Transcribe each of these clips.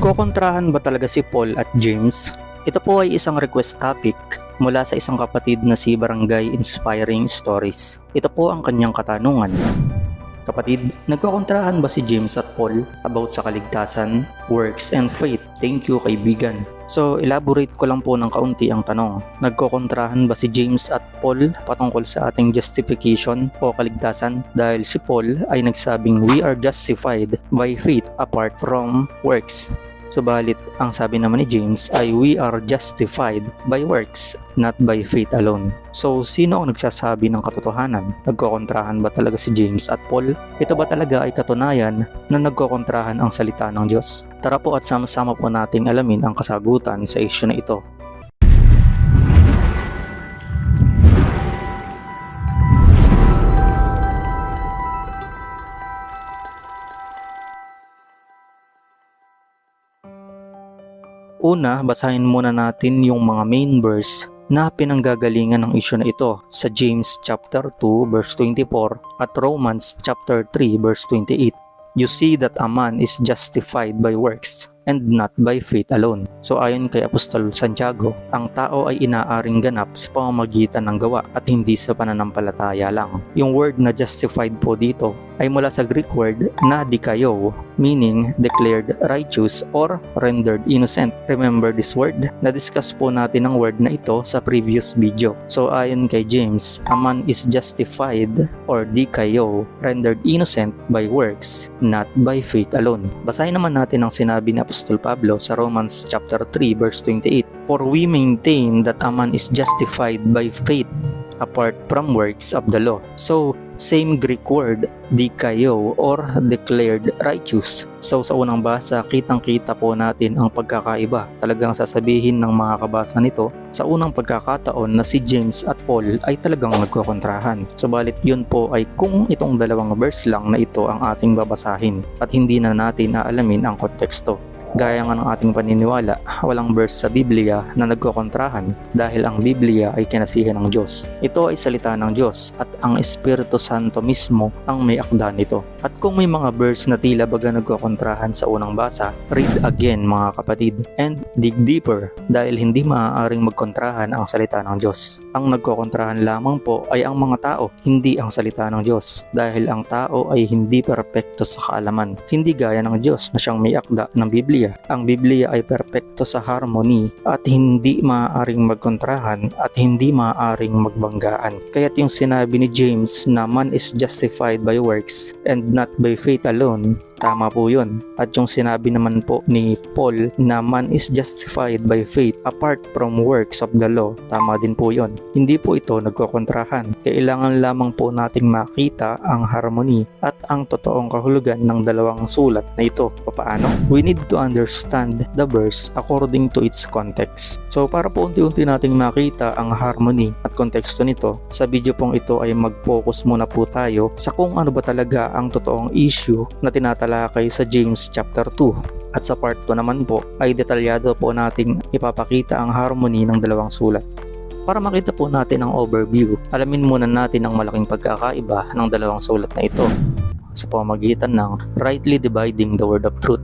Nagkokontrahan ba talaga si Paul at James? Ito po ay isang request topic mula sa isang kapatid na si Barangay Inspiring Stories. Ito po ang kanyang katanungan. Kapatid, nagkokontrahan ba si James at Paul about sa kaligtasan, works, and faith? Thank you, kaibigan. So, elaborate ko lang po ng kaunti ang tanong. Nagkokontrahan ba si James at Paul patungkol sa ating justification o kaligtasan? Dahil si Paul ay nagsabing we are justified by faith apart from works. Subalit, ang sabi naman ni James ay we are justified by works, not by faith alone. So, sino ang nagsasabi ng katotohanan? Nagkokontrahan ba talaga si James at Paul? Ito ba talaga ay katunayan na nagkokontrahan ang salita ng Diyos? Tara po at sama-sama po nating alamin ang kasagutan sa isyu na ito. Una, basahin muna natin yung mga main verse na pinanggagalingan ng isyu na ito sa James chapter 2 verse 24 at Romans chapter 3 verse 28. You see that a man is justified by works and not by faith alone. So ayon kay Apostol Santiago, ang tao ay inaaring ganap sa pamamagitan ng gawa at hindi sa pananampalataya lang. Yung word na justified po dito ay mula sa Greek word na dikayo, meaning declared righteous or rendered innocent. Remember this word? Na-discuss po natin ang word na ito sa previous video. So ayon kay James, a man is justified or dikayo, rendered innocent by works, not by faith alone. Basahin naman natin ang sinabi ni Apostol Pablo sa Romans chapter 3 verse 28. For we maintain that a man is justified by faith apart from works of the law. So, same Greek word, dikayo or declared righteous. So sa unang basa, kitang-kita po natin ang pagkakaiba. Talagang sasabihin ng mga kabasa nito, sa unang pagkakataon na si James at Paul ay talagang nagkokontrahan. Subalit yun po ay kung itong dalawang verse lang na ito ang ating babasahin at hindi na natin aalamin ang konteksto. Gaya nga ng ating paniniwala, walang verse sa Biblia na nagkokontrahan dahil ang Biblia ay kinasihan ng Diyos. Ito ay salita ng Diyos at ang Espiritu Santo mismo ang may akda nito. At kung may mga verse na tila baga nagkokontrahan sa unang basa, read again mga kapatid and dig deeper dahil hindi maaaring magkontrahan ang salita ng Diyos. Ang nagkokontrahan lamang po ay ang mga tao, hindi ang salita ng Diyos dahil ang tao ay hindi perpekto sa kaalaman. Hindi gaya ng Diyos na siyang may akda ng Biblia Biblia. Ang Biblia ay perpekto sa harmony at hindi maaaring magkontrahan at hindi maaaring magbanggaan. Kaya't yung sinabi ni James na man is justified by works and not by faith alone Tama po yun. At yung sinabi naman po ni Paul na man is justified by faith apart from works of the law. Tama din po yun. Hindi po ito nagkokontrahan. Kailangan lamang po nating makita ang harmony at ang totoong kahulugan ng dalawang sulat na ito. Paano? We need to understand the verse according to its context. So para po unti-unti nating makita ang harmony at konteksto nito, sa video pong ito ay mag-focus muna po tayo sa kung ano ba talaga ang totoong issue na tinatala tatalakay sa James chapter 2 at sa part 2 naman po ay detalyado po nating ipapakita ang harmony ng dalawang sulat. Para makita po natin ang overview, alamin muna natin ang malaking pagkakaiba ng dalawang sulat na ito sa pamamagitan ng rightly dividing the word of truth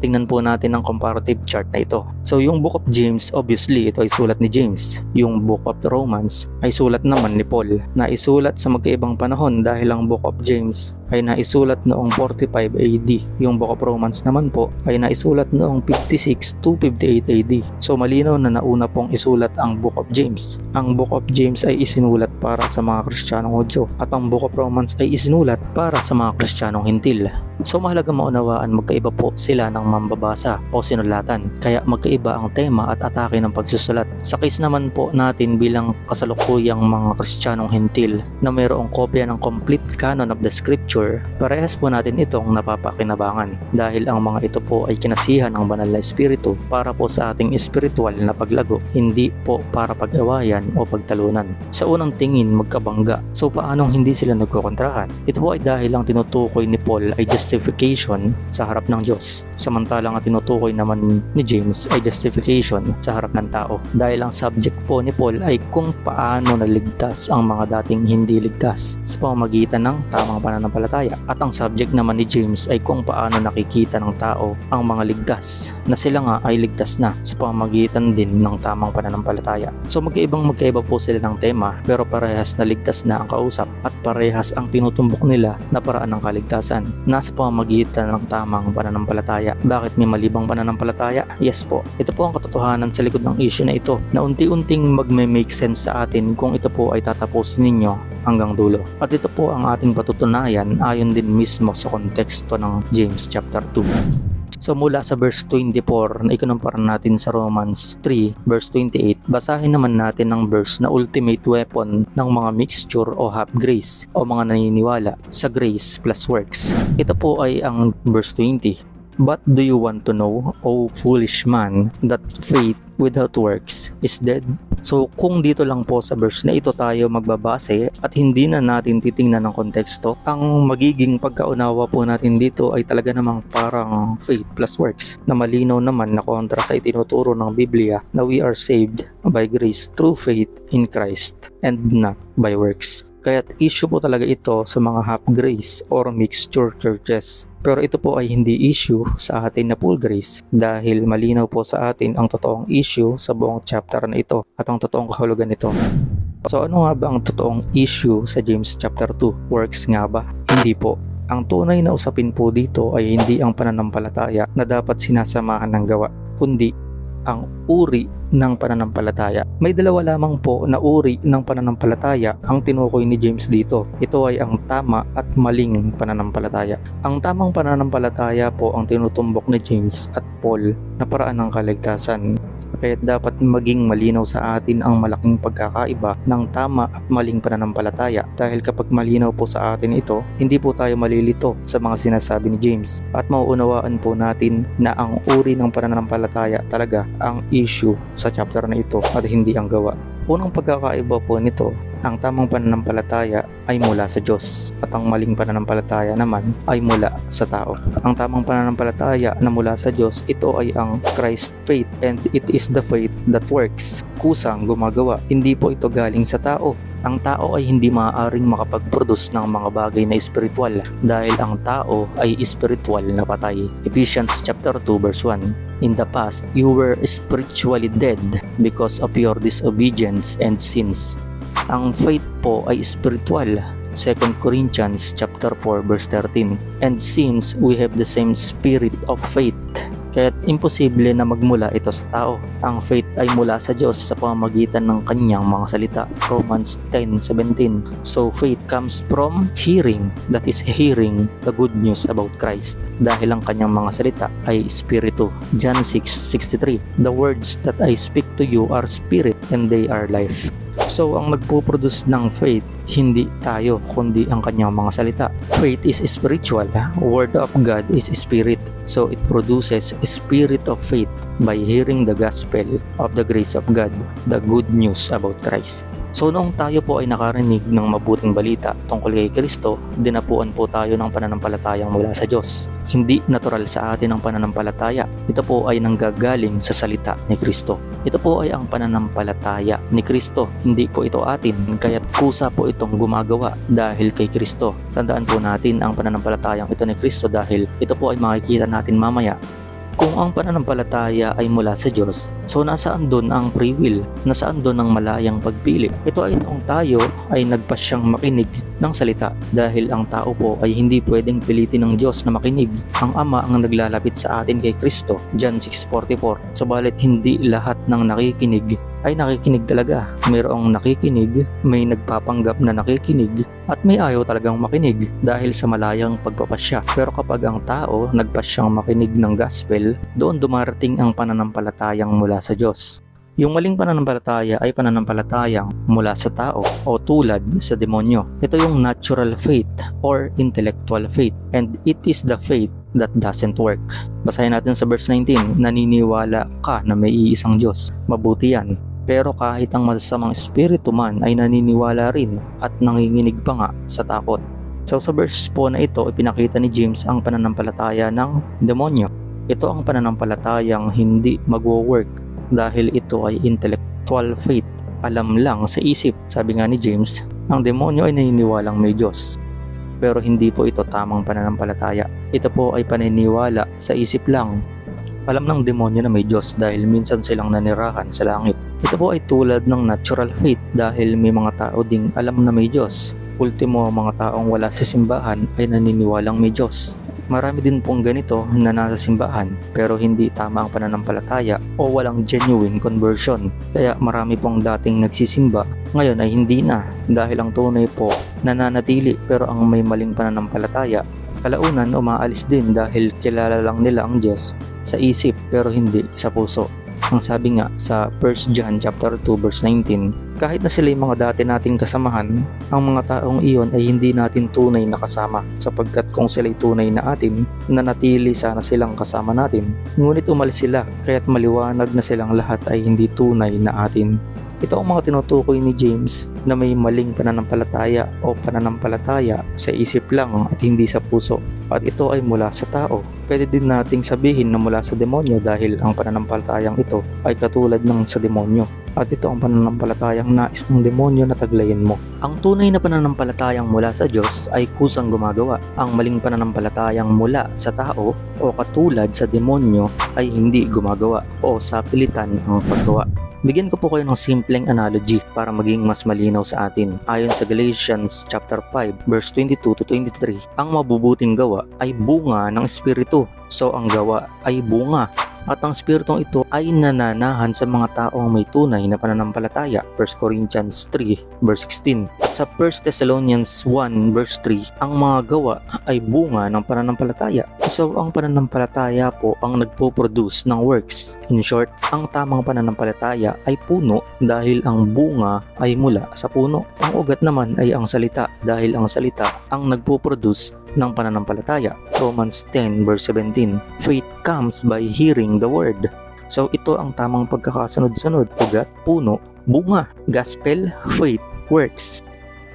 tingnan po natin ang comparative chart na ito. So yung Book of James, obviously ito ay sulat ni James. Yung Book of Romans ay sulat naman ni Paul na isulat sa magkaibang panahon dahil ang Book of James ay naisulat noong 45 AD. Yung Book of Romans naman po ay naisulat noong 56 to 58 AD. So malinaw na nauna pong isulat ang Book of James. Ang Book of James ay isinulat para sa mga Kristiyanong Hudyo at ang Book of Romans ay isinulat para sa mga Kristiyanong Hintil. So mahalaga maunawaan magkaiba po sila ng mambabasa o sinulatan kaya magkaiba ang tema at atake ng pagsusulat. Sa case naman po natin bilang kasalukuyang mga Kristiyanong Hintil na mayroong kopya ng complete canon of the scripture, parehas po natin itong napapakinabangan dahil ang mga ito po ay kinasihan ng banal na espiritu para po sa ating espiritual na paglago, hindi po para pag-awayan o pagtalunan. Sa unang tingin magkabangga, so paanong hindi sila nagkukontrahan? Ito po ay dahil ang tinutukoy ni Paul ay just justification sa harap ng Diyos. Samantalang ang tinutukoy naman ni James ay justification sa harap ng tao. Dahil ang subject po ni Paul ay kung paano naligtas ang mga dating hindi ligtas sa pamamagitan ng tamang pananampalataya pananampalataya. At ang subject naman ni James ay kung paano nakikita ng tao ang mga ligtas na sila nga ay ligtas na sa pamamagitan din ng tamang pananampalataya. So magkaibang magkaiba po sila ng tema pero parehas na ligtas na ang kausap at parehas ang tinutumbok nila na paraan ng kaligtasan nasa pamamagitan ng tamang pananampalataya. Bakit may malibang pananampalataya? Yes po. Ito po ang katotohanan sa likod ng issue na ito na unti-unting magme-make sense sa atin kung ito po ay tatapusin ninyo hanggang dulo. At ito po ang ating patutunayan ayon din mismo sa konteksto ng James chapter 2. So mula sa verse 24 na ikunumpara natin sa Romans 3 verse 28, basahin naman natin ang verse na ultimate weapon ng mga mixture o half grace o mga naniniwala sa grace plus works. Ito po ay ang verse 20. But do you want to know, O foolish man, that faith without works is dead? So kung dito lang po sa verse na ito tayo magbabase at hindi na natin titingnan ng konteksto, ang magiging pagkaunawa po natin dito ay talaga namang parang faith plus works na malinaw naman na kontra sa itinuturo ng Biblia na we are saved by grace through faith in Christ and not by works. Kaya issue po talaga ito sa mga half grace or mixture churches. Pero ito po ay hindi issue sa atin na full grace dahil malinaw po sa atin ang totoong issue sa buong chapter na ito at ang totoong kahulugan nito. So ano nga ba ang totoong issue sa James chapter 2? Works nga ba? Hindi po. Ang tunay na usapin po dito ay hindi ang pananampalataya na dapat sinasamahan ng gawa, kundi ang uri ng pananampalataya. May dalawa lamang po na uri ng pananampalataya ang tinukoy ni James dito. Ito ay ang tama at maling pananampalataya. Ang tamang pananampalataya po ang tinutumbok ni James at Paul na paraan ng kaligtasan. Kaya dapat maging malinaw sa atin ang malaking pagkakaiba ng tama at maling pananampalataya dahil kapag malinaw po sa atin ito, hindi po tayo malilito sa mga sinasabi ni James at mauunawaan po natin na ang uri ng pananampalataya talaga ang issue sa chapter na ito at hindi ang gawa. Unang pagkakaiba po nito, ang tamang pananampalataya ay mula sa Diyos at ang maling pananampalataya naman ay mula sa tao. Ang tamang pananampalataya na mula sa Diyos, ito ay ang Christ faith and it is the faith that works. Kusang gumagawa, hindi po ito galing sa tao. Ang tao ay hindi maaaring makapag-produce ng mga bagay na espiritual dahil ang tao ay espiritual na patay. Ephesians chapter 2 verse 1 In the past, you were spiritually dead because of your disobedience and sins. Ang faith po ay spiritual. 2 Corinthians chapter 4 verse 13. And since we have the same spirit of faith, kaya imposible na magmula ito sa tao. Ang faith ay mula sa Diyos sa pamamagitan ng kanyang mga salita. Romans 10:17. So faith comes from hearing, that is hearing the good news about Christ. Dahil ang kanyang mga salita ay spiritu. John 6:63. The words that I speak to you are spirit and they are life. So ang nagpo-produce ng faith hindi tayo kundi ang kanyang mga salita. Faith is spiritual, word of God is spirit. So it produces spirit of faith by hearing the gospel of the grace of God, the good news about Christ. So noong tayo po ay nakarinig ng mabuting balita tungkol kay Kristo, dinapuan po tayo ng pananampalatayang mula sa Diyos. Hindi natural sa atin ang pananampalataya. Ito po ay nanggagaling sa salita ni Kristo. Ito po ay ang pananampalataya ni Kristo. Hindi po ito atin, kaya't kusa po itong gumagawa dahil kay Kristo. Tandaan po natin ang pananampalatayang ito ni Kristo dahil ito po ay makikita natin mamaya kung ang pananampalataya ay mula sa Diyos, so nasaan doon ang free will? Nasaan doon ang malayang pagpili? Ito ay noong tayo ay nagpasyang makinig ng salita dahil ang tao po ay hindi pwedeng pilitin ng Diyos na makinig. Ang Ama ang naglalapit sa atin kay Kristo, John 6.44. Subalit hindi lahat ng nakikinig ay nakikinig talaga. Mayroong nakikinig, may nagpapanggap na nakikinig, at may ayaw talagang makinig dahil sa malayang pagpapasya. Pero kapag ang tao nagpasyang makinig ng gospel, doon dumarating ang pananampalatayang mula sa Diyos. Yung maling pananampalataya ay pananampalatayang mula sa tao o tulad sa demonyo. Ito yung natural faith or intellectual faith and it is the faith that doesn't work. Basahin natin sa verse 19, naniniwala ka na may iisang Diyos. Mabuti yan. Pero kahit ang masasamang espiritu man ay naniniwala rin at nanginginig pa nga sa takot. So sa verse po na ito, ipinakita ni James ang pananampalataya ng demonyo. Ito ang pananampalatayang hindi magwo-work dahil ito ay intellectual faith. Alam lang sa isip, sabi nga ni James, ang demonyo ay naniniwalang may Diyos. pero hindi po ito tamang pananampalataya. Ito po ay paniniwala sa isip lang. Alam ng demonyo na may Diyos dahil minsan silang nanirahan sa langit. Ito po ay tulad ng natural faith dahil may mga tao ding alam na may Diyos. Ultimo, ang mga taong wala sa simbahan ay naniniwalang may Diyos. Marami din pong ganito na nasa simbahan pero hindi tama ang pananampalataya o walang genuine conversion. Kaya marami pong dating nagsisimba ngayon ay hindi na dahil ang tunay po nananatili pero ang may maling pananampalataya kalaunan umaalis din dahil kilala lang nila ang Diyos sa isip pero hindi sa puso. Ang sabi nga sa 1 John chapter 2 verse 19, kahit na sila yung mga dati nating kasamahan, ang mga taong iyon ay hindi natin tunay na kasama sapagkat kung sila'y tunay na atin, nanatili sana silang kasama natin. Ngunit umalis sila kaya't maliwanag na silang lahat ay hindi tunay na atin. Ito ang mga tinutukoy ni James na may maling pananampalataya o pananampalataya sa isip lang at hindi sa puso. At ito ay mula sa tao. Pwede din nating sabihin na mula sa demonyo dahil ang pananampalatayang ito ay katulad ng sa demonyo. At ito ang pananampalatayang nais ng demonyo na taglayin mo. Ang tunay na pananampalatayang mula sa Diyos ay kusang gumagawa. Ang maling pananampalatayang mula sa tao o katulad sa demonyo ay hindi gumagawa o sapilitan ang paggawa. Bigyan ko po kayo ng simpleng analogy para maging mas malinaw sa atin. Ayon sa Galatians chapter 5 verse 22 to 23, ang mabubuting gawa ay bunga ng espiritu. So ang gawa ay bunga at ang spiritong ito ay nananahan sa mga taong may tunay na pananampalataya. 1 Corinthians 3 verse 16. At sa 1 Thessalonians 1 verse 3, ang mga gawa ay bunga ng pananampalataya. So ang pananampalataya po ang nagpo-produce ng works. In short, ang tamang pananampalataya ay puno dahil ang bunga ay mula sa puno. Ang ugat naman ay ang salita dahil ang salita ang nagpo-produce ng pananampalataya. Romans 10 verse 17. Faith comes by hearing the word. So ito ang tamang pagkakasunod-sunod. Ugat, puno, bunga, gospel, faith, works.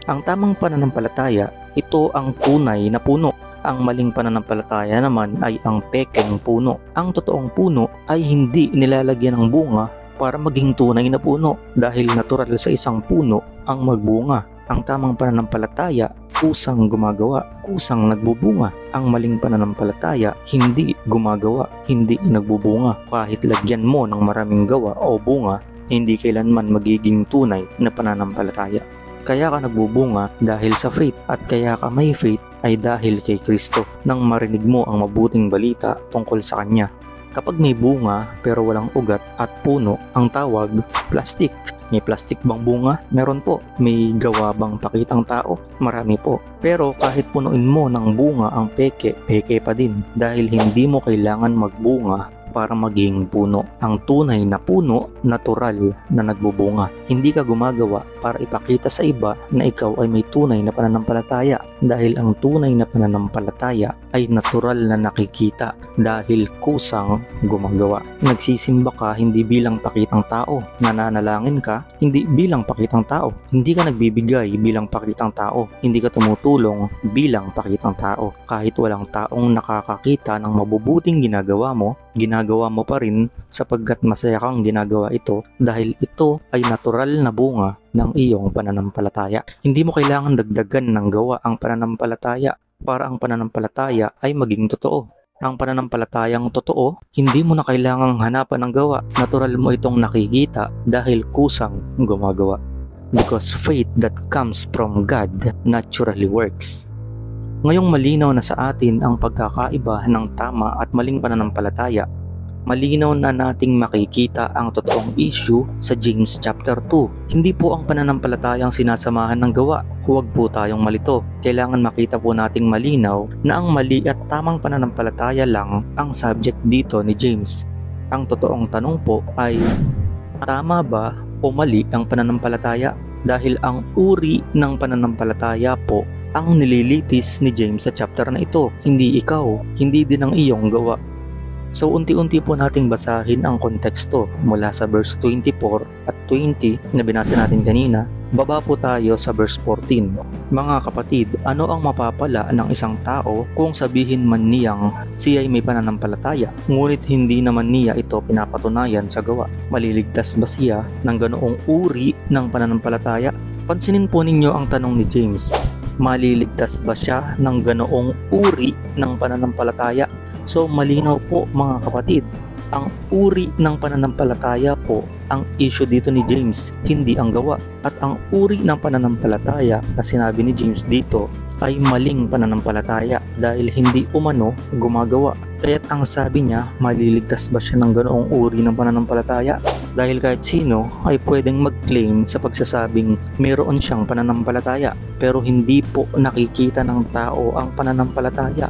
Ang tamang pananampalataya, ito ang tunay na puno. Ang maling pananampalataya naman ay ang pekeng puno. Ang totoong puno ay hindi nilalagyan ng bunga para maging tunay na puno dahil natural sa isang puno ang magbunga. Ang tamang pananampalataya kusang gumagawa, kusang nagbubunga. Ang maling pananampalataya hindi gumagawa, hindi nagbubunga. Kahit lagyan mo ng maraming gawa o bunga, hindi kailanman magiging tunay na pananampalataya. Kaya ka nagbubunga dahil sa faith at kaya ka may faith ay dahil kay Kristo nang marinig mo ang mabuting balita tungkol sa Kanya. Kapag may bunga pero walang ugat at puno, ang tawag plastic. May plastic bang bunga? Meron po. May gawa bang pakitang tao? Marami po. Pero kahit punuin mo ng bunga ang peke, peke pa din dahil hindi mo kailangan magbunga para maging puno. Ang tunay na puno, natural na nagbubunga. Hindi ka gumagawa para ipakita sa iba na ikaw ay may tunay na pananampalataya dahil ang tunay na pananampalataya ay natural na nakikita dahil kusang gumagawa. Nagsisimba ka hindi bilang pakitang tao, nananalangin ka hindi bilang pakitang tao, hindi ka nagbibigay bilang pakitang tao, hindi ka tumutulong bilang pakitang tao. Kahit walang taong nakakakita ng mabubuting ginagawa mo, ginagawa mo pa rin sapagkat masaya kang ginagawa ito dahil ito ay natural na bunga ng iyong pananampalataya. Hindi mo kailangan dagdagan ng gawa ang pananampalataya para ang pananampalataya ay maging totoo. Ang pananampalatayang totoo, hindi mo na kailangang hanapan ng gawa. Natural mo itong nakikita dahil kusang gumagawa. Because faith that comes from God naturally works. Ngayong malinaw na sa atin ang pagkakaiba ng tama at maling pananampalataya, malinaw na nating makikita ang totoong issue sa James chapter 2. Hindi po ang pananampalatayang sinasamahan ng gawa. Huwag po tayong malito. Kailangan makita po nating malinaw na ang mali at tamang pananampalataya lang ang subject dito ni James. Ang totoong tanong po ay, tama ba o mali ang pananampalataya? Dahil ang uri ng pananampalataya po ang nililitis ni James sa chapter na ito. Hindi ikaw, hindi din ang iyong gawa. So unti-unti po nating basahin ang konteksto mula sa verse 24 at 20 na binasa natin kanina. Baba po tayo sa verse 14. Mga kapatid, ano ang mapapala ng isang tao kung sabihin man niyang siya ay may pananampalataya, ngunit hindi naman niya ito pinapatunayan sa gawa? Maliligtas ba siya ng ganoong uri ng pananampalataya? Pansinin po ninyo ang tanong ni James. Maliligtas ba siya ng ganoong uri ng pananampalataya? So malinaw po mga kapatid, ang uri ng pananampalataya po ang issue dito ni James, hindi ang gawa. At ang uri ng pananampalataya na sinabi ni James dito ay maling pananampalataya dahil hindi umano gumagawa. Kaya't ang sabi niya, maliligtas ba siya ng ganoong uri ng pananampalataya? Dahil kahit sino ay pwedeng mag-claim sa pagsasabing mayroon siyang pananampalataya pero hindi po nakikita ng tao ang pananampalataya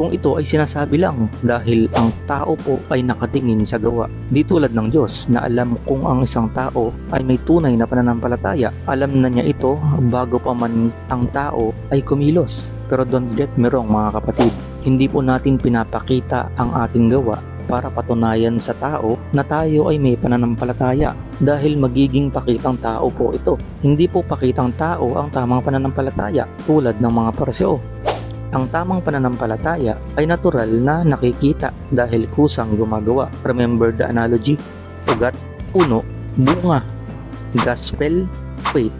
kung ito ay sinasabi lang dahil ang tao po ay nakatingin sa gawa. Di tulad ng Diyos na alam kung ang isang tao ay may tunay na pananampalataya. Alam na niya ito bago pa man ang tao ay kumilos. Pero don't get me wrong mga kapatid, hindi po natin pinapakita ang ating gawa para patunayan sa tao na tayo ay may pananampalataya dahil magiging pakitang tao po ito. Hindi po pakitang tao ang tamang pananampalataya tulad ng mga parseo ang tamang pananampalataya ay natural na nakikita dahil kusang gumagawa. Remember the analogy? Ugat, puno, bunga. Gospel, faith,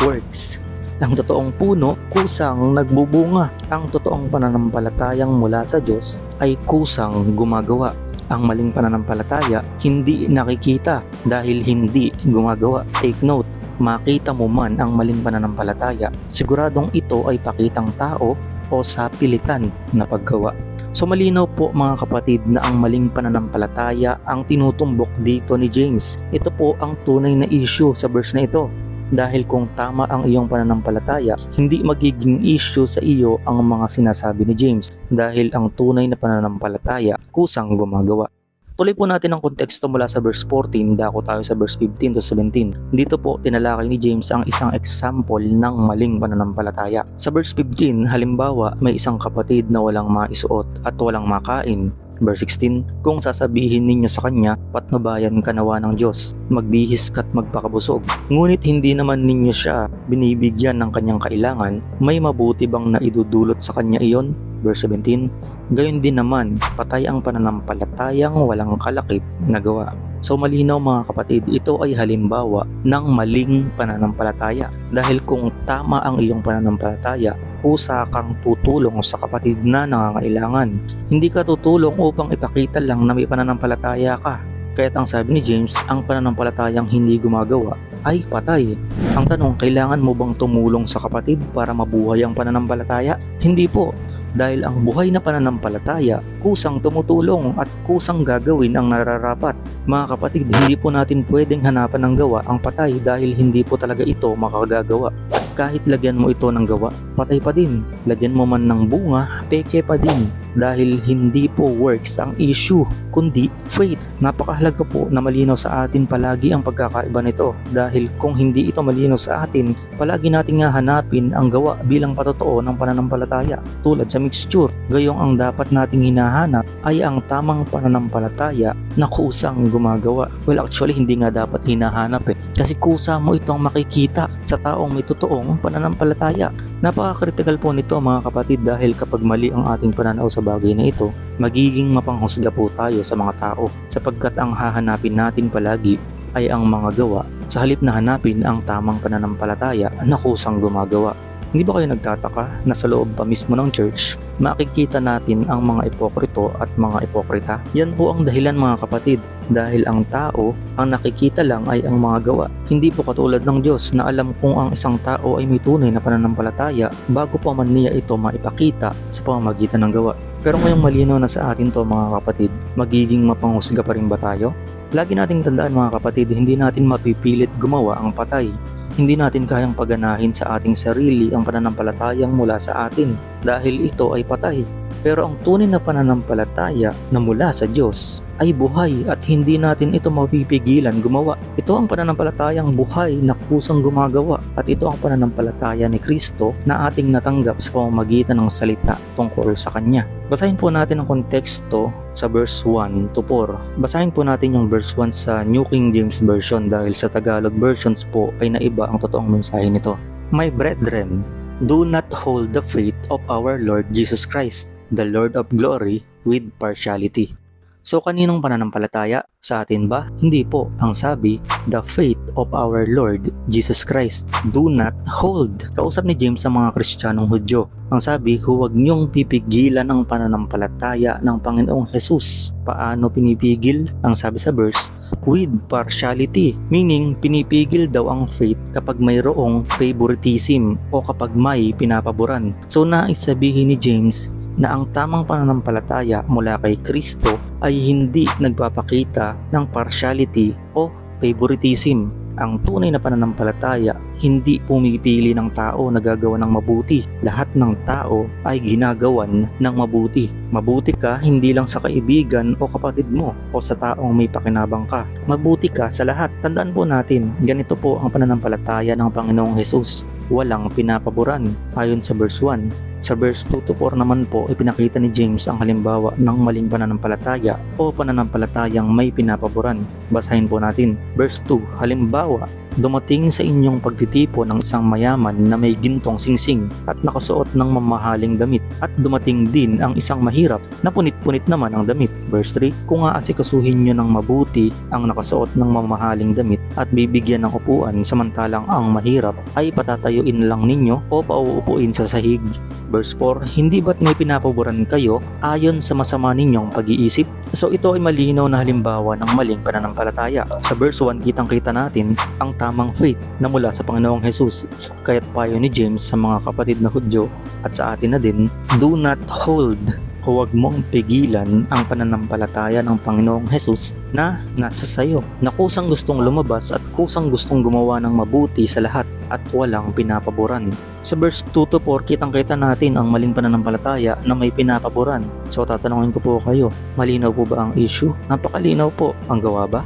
works. Ang totoong puno, kusang nagbubunga. Ang totoong pananampalatayang mula sa Diyos ay kusang gumagawa. Ang maling pananampalataya, hindi nakikita dahil hindi gumagawa. Take note, makita mo man ang maling pananampalataya, siguradong ito ay pakitang tao o sa pilitan na paggawa. So malinaw po mga kapatid na ang maling pananampalataya ang tinutumbok dito ni James. Ito po ang tunay na issue sa verse na ito. Dahil kung tama ang iyong pananampalataya, hindi magiging issue sa iyo ang mga sinasabi ni James dahil ang tunay na pananampalataya kusang gumagawa. Tuloy po natin ang konteksto mula sa verse 14, dako tayo sa verse 15 to 17. Dito po tinalakay ni James ang isang example ng maling pananampalataya. Sa verse 15, halimbawa may isang kapatid na walang maisuot at walang makain. Verse 16, kung sasabihin ninyo sa kanya, patnubayan ka nawa ng Diyos, magbihis ka't magpakabusog. Ngunit hindi naman ninyo siya binibigyan ng kanyang kailangan, may mabuti bang naidudulot sa kanya iyon? Verse 17, gayon din naman, patay ang pananampalatayang walang kalakip na gawa. So malinaw mga kapatid, ito ay halimbawa ng maling pananampalataya. Dahil kung tama ang iyong pananampalataya, kusa kang tutulong sa kapatid na nangangailangan. Hindi ka tutulong upang ipakita lang na may pananampalataya ka. Kaya't ang sabi ni James, ang pananampalatayang hindi gumagawa ay patay. Ang tanong, kailangan mo bang tumulong sa kapatid para mabuhay ang pananampalataya? Hindi po dahil ang buhay na pananampalataya kusang tumutulong at kusang gagawin ang nararapat. Mga kapatid, hindi po natin pwedeng hanapan ng gawa ang patay dahil hindi po talaga ito makagagawa. At kahit lagyan mo ito ng gawa, patay pa din. Lagyan mo man ng bunga, peke pa din. Dahil hindi po works ang issue, kundi faith. Napakahalaga po na malinaw sa atin palagi ang pagkakaiba nito. Dahil kung hindi ito malinaw sa atin, palagi nating nga hanapin ang gawa bilang patotoo ng pananampalataya. Tulad sa mixture, gayong ang dapat nating hinahanap ay ang tamang pananampalataya na kusang gumagawa. Well actually hindi nga dapat hinahanap eh. Kasi kusa mo itong makikita sa taong may totoong pananampalataya. Napaka-critical po nito mga kapatid dahil kapag mali ang ating pananaw sa bagay na ito, magiging mapanghusga po tayo sa mga tao sapagkat ang hahanapin natin palagi ay ang mga gawa sa halip na hanapin ang tamang pananampalataya na kusang gumagawa. Hindi ba kayo nagtataka na sa loob pa mismo ng church, makikita natin ang mga ipokrito at mga ipokrita? Yan po ang dahilan mga kapatid, dahil ang tao, ang nakikita lang ay ang mga gawa. Hindi po katulad ng Diyos na alam kung ang isang tao ay may tunay na pananampalataya bago pa man niya ito maipakita sa pamamagitan ng gawa. Pero ngayong malinaw na sa atin to mga kapatid, magiging mapanghusga pa rin ba tayo? Lagi nating tandaan mga kapatid, hindi natin mapipilit gumawa ang patay hindi natin kayang paganahin sa ating sarili ang pananampalatayang mula sa atin dahil ito ay patay. Pero ang tunay na pananampalataya na mula sa Diyos ay buhay at hindi natin ito mapipigilan gumawa. Ito ang pananampalatayang buhay na kusang gumagawa at ito ang pananampalataya ni Kristo na ating natanggap sa pamamagitan ng salita tungkol sa Kanya. Basahin po natin ang konteksto sa verse 1 to 4. Basahin po natin yung verse 1 sa New King James Version dahil sa Tagalog versions po ay naiba ang totoong mensahe nito. My brethren, do not hold the faith of our Lord Jesus Christ, the Lord of glory, with partiality. So kaninong pananampalataya? Sa atin ba? Hindi po. Ang sabi, the faith of our Lord Jesus Christ. Do not hold. Kausap ni James sa mga Kristiyanong Hudyo. Ang sabi, huwag niyong pipigilan ang pananampalataya ng Panginoong Jesus. Paano pinipigil? Ang sabi sa verse, with partiality. Meaning, pinipigil daw ang faith kapag mayroong favoritism o kapag may pinapaboran. So nais sabihin ni James na ang tamang pananampalataya mula kay Kristo ay hindi nagpapakita ng partiality o favoritism. Ang tunay na pananampalataya hindi pumipili ng tao na gagawa ng mabuti. Lahat ng tao ay ginagawan ng mabuti. Mabuti ka hindi lang sa kaibigan o kapatid mo o sa taong may pakinabang ka. Mabuti ka sa lahat. Tandaan po natin, ganito po ang pananampalataya ng Panginoong Hesus. Walang pinapaboran ayon sa verse 1. Sa verse 2 to 4 naman po, ipinakita ni James ang halimbawa ng maling pananampalataya o pananampalatayang may pinapaboran. Basahin po natin. Verse 2, halimbawa, dumating sa inyong pagtitipo ng isang mayaman na may gintong singsing at nakasuot ng mamahaling damit at dumating din ang isang mahirap na punit-punit naman ang damit. Verse 3, kung aasikasuhin nyo ng mabuti ang nakasuot ng mamahaling damit at bibigyan ng upuan samantalang ang mahirap ay patatayuin lang ninyo o pauupuin sa sahig. Verse 4, hindi ba't may pinapaboran kayo ayon sa masama ninyong pag-iisip? So ito ay malinaw na halimbawa ng maling pananampalataya. Sa verse 1, kitang-kita natin ang tamang faith na mula sa Panginoong Jesus. Kaya't payo ni James sa mga kapatid na Hudyo at sa atin na din, do not hold huwag mong pigilan ang pananampalataya ng Panginoong Jesus na nasa sayo, na kusang gustong lumabas at kusang gustong gumawa ng mabuti sa lahat at walang pinapaboran. Sa verse 2 to 4, kitang-kita natin ang maling pananampalataya na may pinapaboran. So tatanungin ko po kayo, malinaw po ba ang issue? Napakalinaw po, ang gawa ba?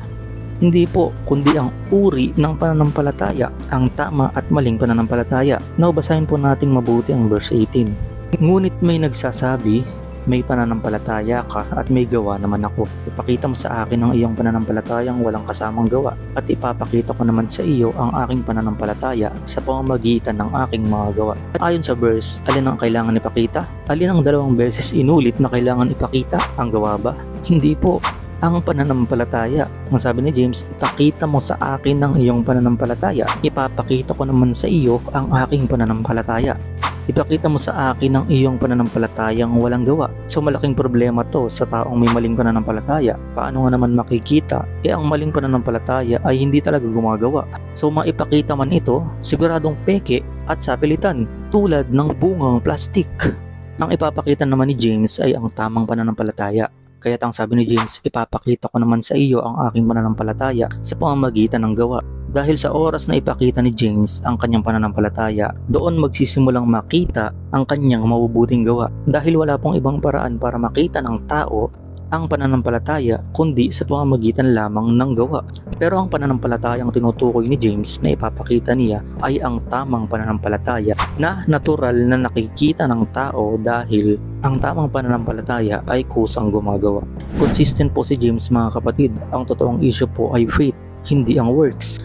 Hindi po, kundi ang uri ng pananampalataya, ang tama at maling pananampalataya. Now, basahin po nating mabuti ang verse 18. Ngunit may nagsasabi, may pananampalataya ka at may gawa naman ako. Ipakita mo sa akin ang iyong pananampalatayang walang kasamang gawa at ipapakita ko naman sa iyo ang aking pananampalataya sa pamamagitan ng aking mga gawa. At ayon sa verse, alin ang kailangan ipakita? Alin ang dalawang beses inulit na kailangan ipakita? Ang gawa ba? Hindi po ang pananampalataya. Ang sabi ni James, ipakita mo sa akin ang iyong pananampalataya. Ipapakita ko naman sa iyo ang aking pananampalataya. Ipakita mo sa akin ang iyong pananampalatayang walang gawa. So malaking problema to sa taong may maling pananampalataya. Paano nga naman makikita? Eh ang maling pananampalataya ay hindi talaga gumagawa. So maipakita man ito, siguradong peke at sapilitan tulad ng bungang plastik. Ang ipapakita naman ni James ay ang tamang pananampalataya. Kaya't ang sabi ni James, ipapakita ko naman sa iyo ang aking pananampalataya sa pamamagitan ng gawa. Dahil sa oras na ipakita ni James ang kanyang pananampalataya, doon magsisimulang makita ang kanyang mabubuting gawa. Dahil wala pong ibang paraan para makita ng tao ang pananampalataya kundi sa pamamagitan lamang ng gawa. Pero ang pananampalatayang tinutukoy ni James na ipapakita niya ay ang tamang pananampalataya na natural na nakikita ng tao dahil ang tamang pananampalataya ay kusang gumagawa. Consistent po si James mga kapatid, ang totoong issue po ay faith, hindi ang works.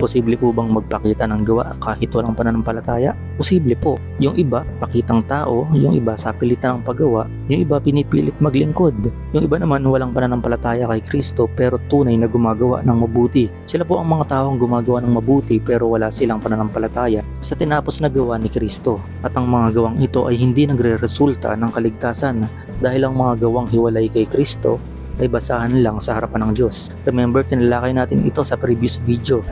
Posible po bang magpakita ng gawa kahit walang pananampalataya? Posible po. Yung iba, pakitang tao, yung iba sa pilitan ng paggawa, yung iba pinipilit maglingkod. Yung iba naman walang pananampalataya kay Kristo pero tunay na gumagawa ng mabuti. Sila po ang mga taong gumagawa ng mabuti pero wala silang pananampalataya sa tinapos na gawa ni Kristo. At ang mga gawang ito ay hindi nagre-resulta ng kaligtasan dahil ang mga gawang hiwalay kay Kristo ay basahan lang sa harapan ng Diyos. Remember, tinalakay natin ito sa previous video.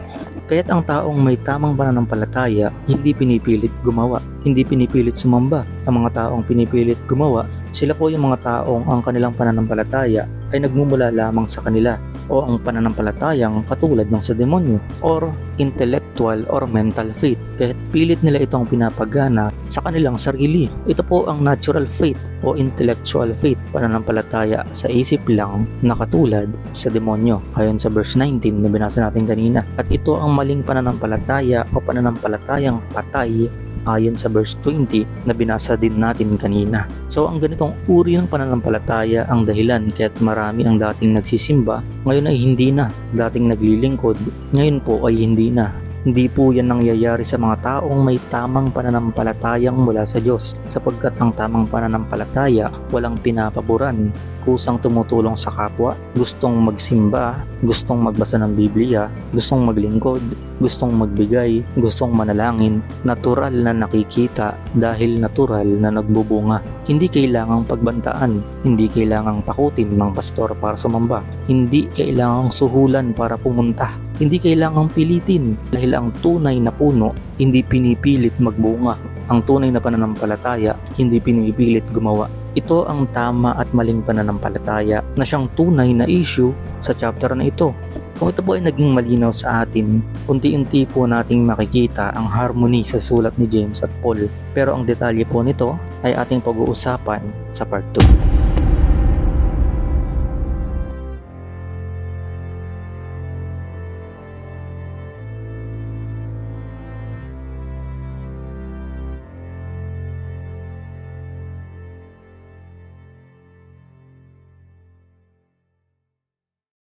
Kaya't ang taong may tamang pananampalataya, hindi pinipilit gumawa, hindi pinipilit sumamba. Ang mga taong pinipilit gumawa, sila po yung mga taong ang kanilang pananampalataya ay nagmumula lamang sa kanila o ang pananampalatayang katulad ng sa demonyo or intellectual or mental faith kahit pilit nila itong pinapagana sa kanilang sarili. Ito po ang natural faith o intellectual faith pananampalataya sa isip lang na katulad sa demonyo ayon sa verse 19 na binasa natin kanina at ito ang maling pananampalataya o pananampalatayang patay ayon sa verse 20 na binasa din natin kanina. So ang ganitong uri ng pananampalataya ang dahilan kaya't marami ang dating nagsisimba, ngayon ay hindi na. Dating naglilingkod, ngayon po ay hindi na. Hindi po yan nangyayari sa mga taong may tamang pananampalatayang mula sa Diyos sapagkat ang tamang pananampalataya walang pinapaboran, kusang tumutulong sa kapwa, gustong magsimba, gustong magbasa ng Biblia, gustong maglingkod, gustong magbigay, gustong manalangin, natural na nakikita dahil natural na nagbubunga. Hindi kailangang pagbantaan, hindi kailangang takutin ng pastor para sumamba, hindi kailangang suhulan para pumunta, hindi kailangang pilitin dahil ang tunay na puno hindi pinipilit magbunga. Ang tunay na pananampalataya hindi pinipilit gumawa. Ito ang tama at maling pananampalataya na siyang tunay na issue sa chapter na ito. Kung ito po ay naging malinaw sa atin, unti-unti po nating makikita ang harmony sa sulat ni James at Paul. Pero ang detalye po nito ay ating pag-uusapan sa part 2.